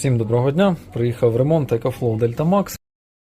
Всім доброго дня. Приїхав ремонт EcoFlow Delta Max.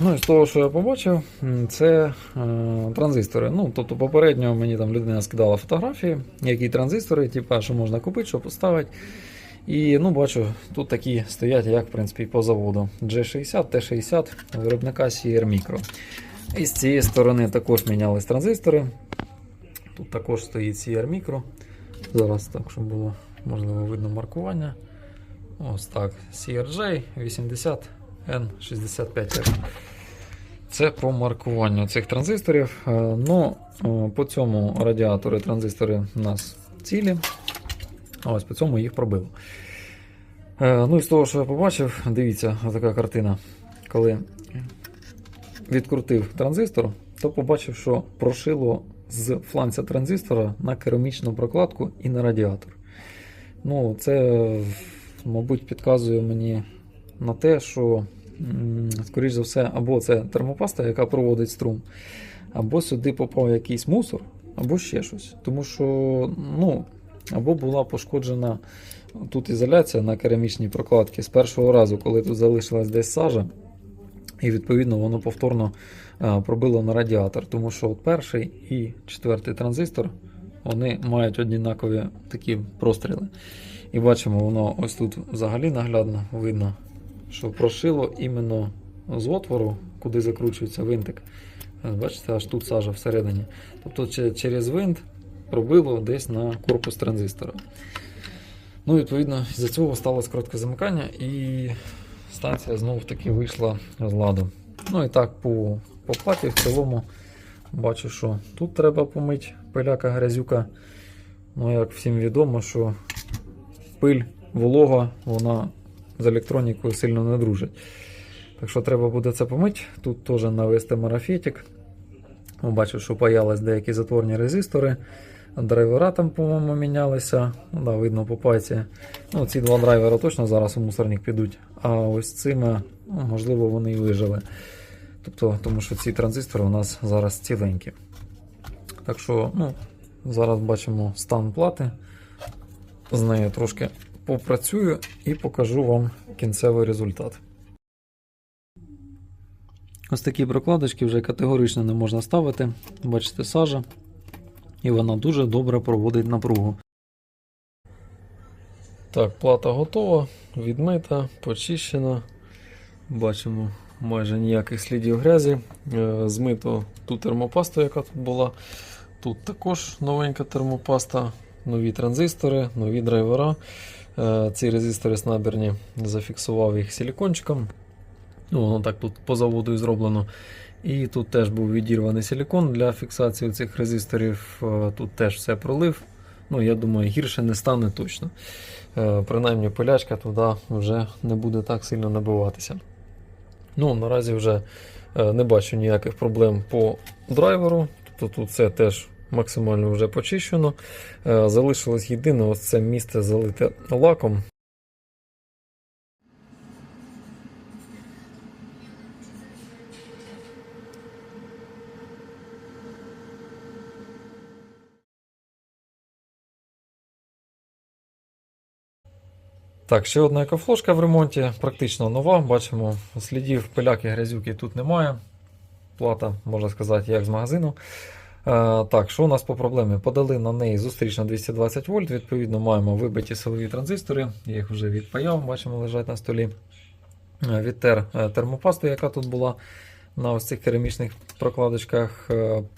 Ну і з того, що я побачив, це е, транзистори. Ну, тобто попередньо мені там людина скидала фотографії, які транзистори, типу, що можна купити, що поставити. І ну, бачу, тут такі стоять, як в принципі, по заводу. G60, T60 виробника CR Micro. І з цієї сторони також мінялись транзистори. Тут також стоїть CR Micro. Зараз так, щоб було можливо видно маркування. Ось так. CRJ 80 N65R. Це по маркуванню цих транзисторів. Е, Ну, е, по цьому радіатори транзистори у нас цілі. Ось по цьому їх пробило. Е, Ну і з того, що я побачив, дивіться, така картина. Коли відкрутив транзистор, то побачив, що прошило з фланця транзистора на керамічну прокладку і на радіатор. Ну, це, мабуть, підказує мені на те, що, скоріш за все, або це термопаста, яка проводить струм, або сюди попав якийсь мусор, або ще щось. Тому що, ну, або була пошкоджена тут ізоляція на керамічній прокладці з першого разу, коли тут залишилась десь сажа. І відповідно воно повторно пробило на радіатор, тому що перший і четвертий транзистор вони мають однакові такі простріли. І бачимо, воно ось тут взагалі наглядно видно, що прошило іменно з отвору, куди закручується винтик. Е, Бачите, аж тут сажа всередині. Тобто через винт пробило десь на корпус транзистора. Ну, відповідно, з-за цього сталося коротке замикання і станція знову таки вийшла з ладу. Ну і так, по, по платі в цілому бачу, що тут треба помити пиляка грязюка. Ну, як всім відомо, що пиль, волога, вона з електронікою сильно не дружить. Так що треба буде це помити. Тут теж навести марафетик. Бачу, що паялись деякі затворні резистори. Драйвера там, по-моєму, мінялися. Ну, да, видно по пальці. Ну, ці два драйвера точно зараз у мусорник підуть. А ось цими, ну, можливо, вони і вижили. Тобто, тому що ці транзистори у нас зараз ціленькі. Так що, ну, зараз бачимо стан плати. З нею трошки попрацюю і покажу вам кінцевий результат. Ось такі прокладочки вже категорично не можна ставити. Бачите, сажа. І вона дуже добре проводить напругу. Так, плата готова, відмита, почищена. Бачимо майже ніяких слідів грязі. Е, Змито ту термопасту, яка тут була. Тут також новенька термопаста, нові транзистори, нові драйвера. Е, Ці резистори снабірні зафіксував їх силікончиком. Ну, воно так тут по заводу і зроблено. І тут теж був відірваний силікон для фіксації цих резисторів. Е, Тут теж все пролив. Ну, я думаю, гірше не стане точно. Е, Принаймні пилячка туди вже не буде так сильно набиватися. Ну, наразі вже не бачу ніяких проблем по драйверу. Тобто тут все теж максимально вже почищено. Е, Залишилось єдине ось це місце залите лаком. Так, ще одна екофлошка в ремонті, практично нова. Бачимо, слідів пиляки грязюки тут немає. Плата, можна сказати, як з магазину. Е, так, що у нас по проблемі? Подали на неї зустрічно 220 вольт. Відповідно, маємо вибиті силові транзистори. Я їх вже відпаяв, бачимо, лежать на столі. Е, Відтер е, термопасту, яка тут була на ось цих керамічних прокладочках.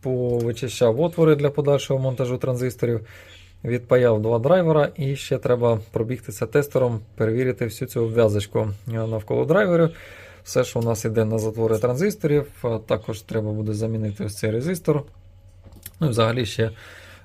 Повичищав отвори для подальшого монтажу транзисторів. Відпаяв два драйвера, і ще треба пробігтися тестером, перевірити всю цю обв'язочку навколо драйверів. Все, що у нас йде на затвори транзисторів, також треба буде замінити ось цей резистор. Ну і взагалі ще,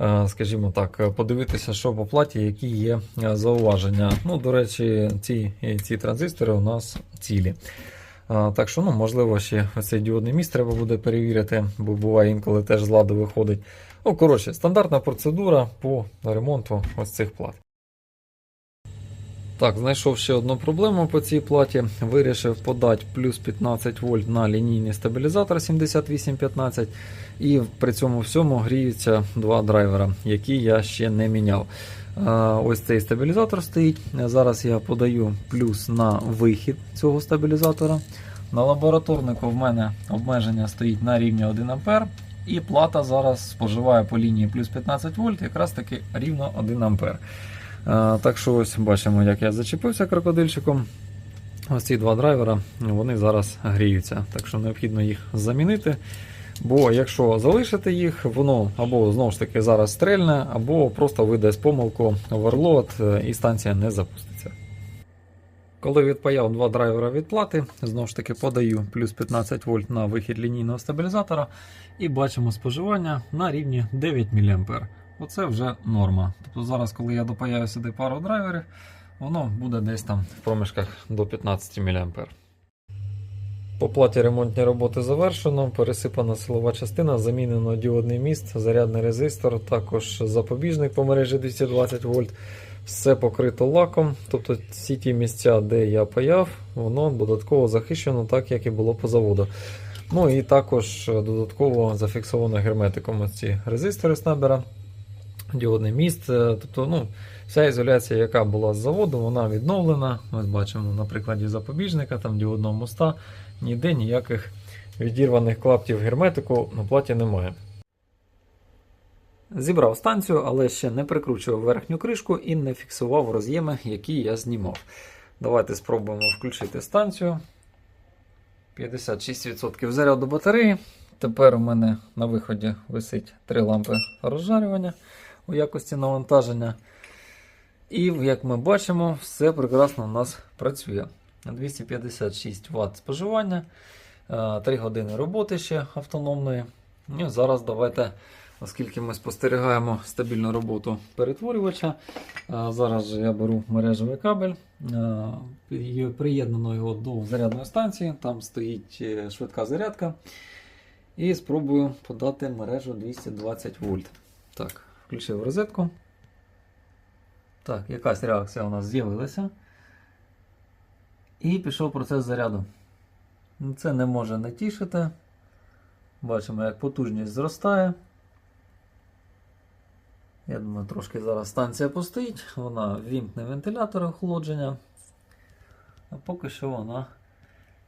е, скажімо так, е, подивитися, що по платі, які є е, зауваження. Ну, до речі, ці, ці транзистори у нас цілі. Так що, ну, можливо, ще цей діодний міст треба буде перевірити, бо буває інколи теж з ладу виходить. Ну, коротше, стандартна процедура по ремонту ось цих плат. Так, знайшов ще одну проблему по цій платі. Вирішив подати плюс 15 вольт на лінійний стабілізатор 7815. І при цьому всьому гріються два драйвера, які я ще не міняв. Ось цей стабілізатор стоїть. Зараз я подаю плюс на вихід цього стабілізатора. На лабораторнику в мене обмеження стоїть на рівні 1 А. І плата зараз споживає по лінії плюс 15 вольт, якраз таки рівно 1 А. Так що ось бачимо, як я зачепився крокодильчиком. Ось ці два драйвера вони зараз гріються, так що необхідно їх замінити. Бо якщо залишити їх, воно або знову ж таки зараз стрельне, або просто видасть помилку оверлоад і станція не запуститься. Коли відпаяв два драйвера від плати, знову ж таки подаю плюс 15 вольт на вихід лінійного стабілізатора і бачимо споживання на рівні 9 мА. Оце вже норма. Тобто зараз, коли я допаяю сюди пару драйверів, воно буде десь там в проміжках до 15 мА. По платі ремонтні роботи завершено, пересипана силова частина, замінено діодний міст, зарядний резистор, також запобіжник по мережі 220 вольт. Все покрито лаком, тобто всі ті місця, де я паяв, воно додатково захищено, так як і було по заводу. Ну і також додатково зафіксовано герметиком ці резистори снабера, діодний міст. Тобто, ну, Вся ізоляція, яка була з заводу, вона відновлена. Ось бачимо на прикладі запобіжника, там діодного моста, ніде ніяких відірваних клаптів герметику на платі немає. Зібрав станцію, але ще не прикручував верхню кришку і не фіксував роз'єми, які я знімав. Давайте спробуємо включити станцію. 56% заряду батареї. Тепер у мене на виході висить 3 лампи розжарювання у якості навантаження. І як ми бачимо, все прекрасно у нас працює. 256 Вт споживання, 3 години роботи ще автономної. І зараз давайте, оскільки ми спостерігаємо стабільну роботу перетворювача, зараз же я беру мережевий кабель, приєднано його до зарядної станції, там стоїть е, швидка зарядка. І спробую подати мережу 220 вольт. Так, включив розетку. Так, якась реакція у нас з'явилася. І пішов процес заряду. Ну, це не може не тішити. Бачимо, як потужність зростає. Я думаю, трошки зараз станція постоїть, вона вімкне вентилятор охолодження, а поки що вона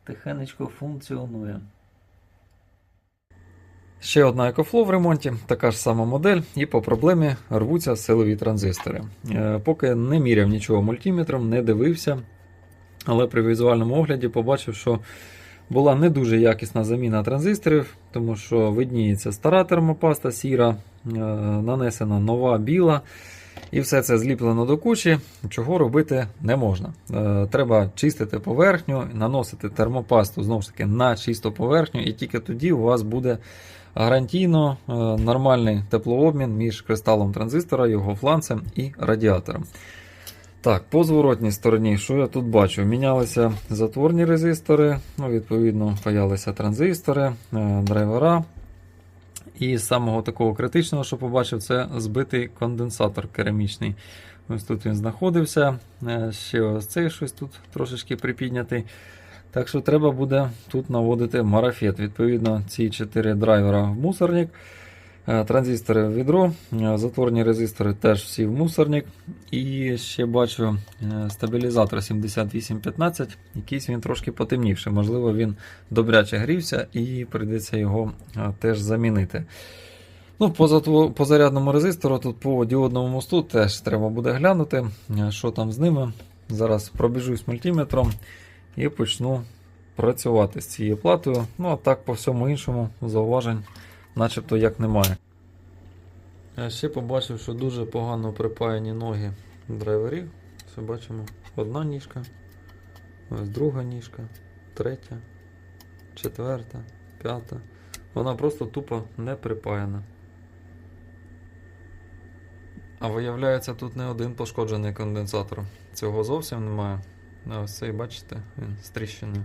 тихенечко функціонує. Ще одна EcoFlow в ремонті, така ж сама модель, і по проблемі рвуться силові транзистори. Е, поки не міряв нічого мультиметром, не дивився, але при візуальному огляді побачив, що була не дуже якісна заміна транзисторів, тому що видніється стара термопаста сіра, е, нанесена нова біла. І все це зліплено до кучі, чого робити не можна. Е, треба чистити поверхню, наносити термопасту знову ж таки на чисту поверхню, і тільки тоді у вас буде гарантійно е, нормальний теплообмін між кристалом транзистора, його фланцем і радіатором. Так, по зворотній стороні, що я тут бачу? Мінялися затворні резистори, ну, відповідно, паялися транзистори, е, драйвера. І самого такого критичного, що побачив, це збитий конденсатор керамічний. Ось тут він знаходився. Е, ще ось цей щось тут трошечки припіднятий. Так що треба буде тут наводити марафет. Відповідно, ці 4 драйвера в мусорник, е, транзистори в відро, е, затворні резистори теж всі в мусорник. І ще бачу е, стабілізатор 7815, якийсь він трошки потемнівший. Можливо, він добряче грівся і прийдеться його теж замінити. Ну, По зарядному резистору, тут по діодному мосту теж треба буде глянути, що там з ними. Зараз пробіжусь мультиметром і почну працювати з цією платою. Ну, а так, по всьому іншому, зауважень, начебто як немає. Я ще побачив, що дуже погано припаяні ноги драйверів. Все бачимо, одна ніжка, ось друга ніжка, третя, четверта, п'ята. Вона просто тупо не припаяна. А виявляється, тут не один пошкоджений конденсатор. Цього зовсім немає. А ось цей, бачите, він стріщений.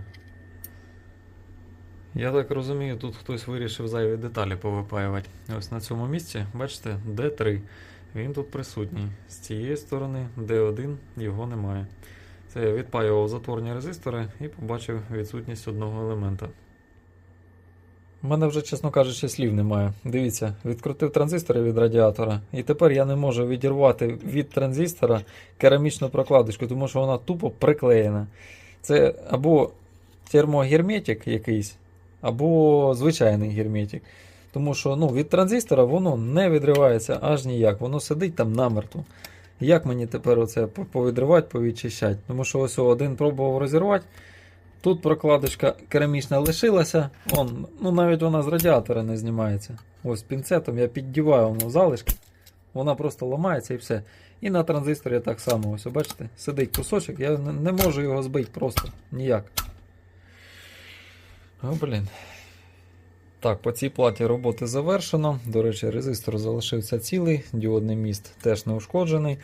Я так розумію, тут хтось вирішив зайві деталі повипаювати. Ось на цьому місці, бачите, D3. Він тут присутній. З цієї сторони D1 його немає. Це я відпаював затворні резистори і побачив відсутність одного елемента. У мене вже, чесно кажучи, слів немає. Дивіться, відкрутив транзистори від радіатора, і тепер я не можу відірвати від транзистора керамічну прокладочку, тому що вона тупо приклеєна. Це або термогерметик якийсь, або звичайний герметик. Тому що ну, від транзистора воно не відривається аж ніяк. Воно сидить там намертво. Як мені тепер оце повідривати, повідчищати? Тому що ось один пробував розірвати. Тут прокладочка керамічна лишилася. Он, ну навіть вона з радіатора не знімається. Ось пінцетом я піддіваю воно залишки. Вона просто ламається і все. І на транзисторі так само. Ось, бачите, сидить кусочок, я не, можу його збити просто ніяк. О, блін. Так, по цій платі роботи завершено. До речі, резистор залишився цілий, діодний міст теж не ушкоджений.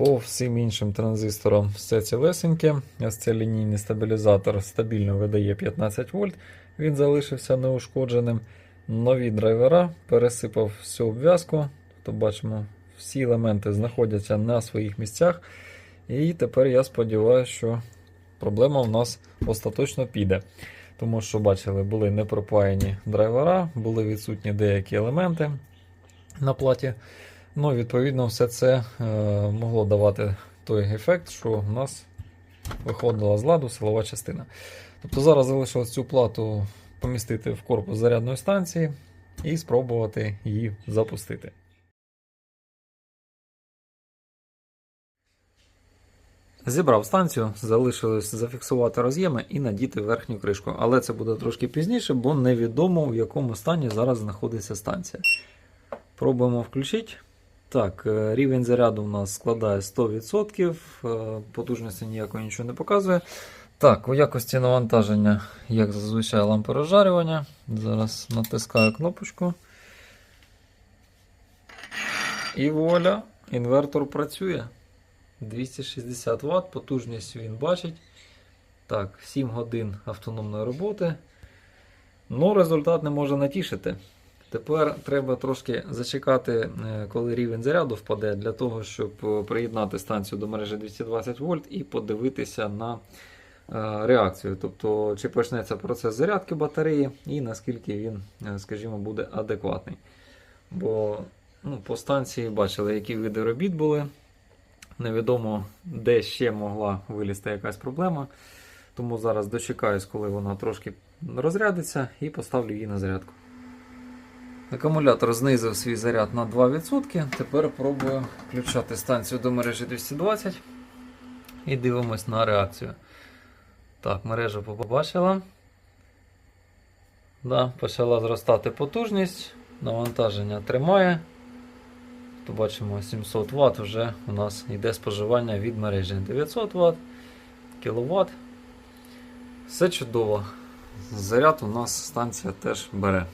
По всім іншим транзисторам все цілесеньке. Ось це лінійний стабілізатор стабільно видає 15 вольт. Він залишився неушкодженим. Нові драйвера пересипав всю обв'язку. То бачимо, всі елементи знаходяться на своїх місцях. І тепер я сподіваюся, що проблема в нас остаточно піде. Тому що, бачили, були непропаяні драйвера, були відсутні деякі елементи на платі. Ну, відповідно, все це е, могло давати той ефект, що в нас виходила з ладу силова частина. Тобто зараз залишилось цю плату помістити в корпус зарядної станції і спробувати її запустити. Зібрав станцію, залишилось зафіксувати роз'єми і надіти верхню кришку. Але це буде трошки пізніше, бо невідомо в якому стані зараз знаходиться станція. Пробуємо включити. Так, е, рівень заряду у нас складає 100%, е, потужності ніякої нічого не показує. Так, у якості навантаження, як зазвичай, лампи розжарювання. Зараз натискаю кнопочку. І вуаля, інвертор працює. 260 Вт, потужність він бачить. Так, 7 годин автономної роботи. Ну, результат не може натішити. Тепер треба трошки зачекати, е, коли рівень заряду впаде, для того, щоб е, приєднати станцію до мережі 220 вольт і подивитися на е, реакцію. Тобто, чи почнеться процес зарядки батареї і наскільки він, скажімо, буде адекватний. Бо ну, по станції бачили, які види робіт були. Невідомо, де ще могла вилізти якась проблема. Тому зараз дочекаюсь, коли вона трошки розрядиться, і поставлю її на зарядку. Акумулятор знизив свій заряд на 2%. Тепер пробую включати станцію до мережі 220 і дивимось на реакцію. Так, мережа побачила. Да, почала зростати потужність, навантаження тримає. То бачимо 700 Вт вже у нас йде споживання від мережі 900 Вт, кВт. Все чудово. Заряд у нас станція теж бере.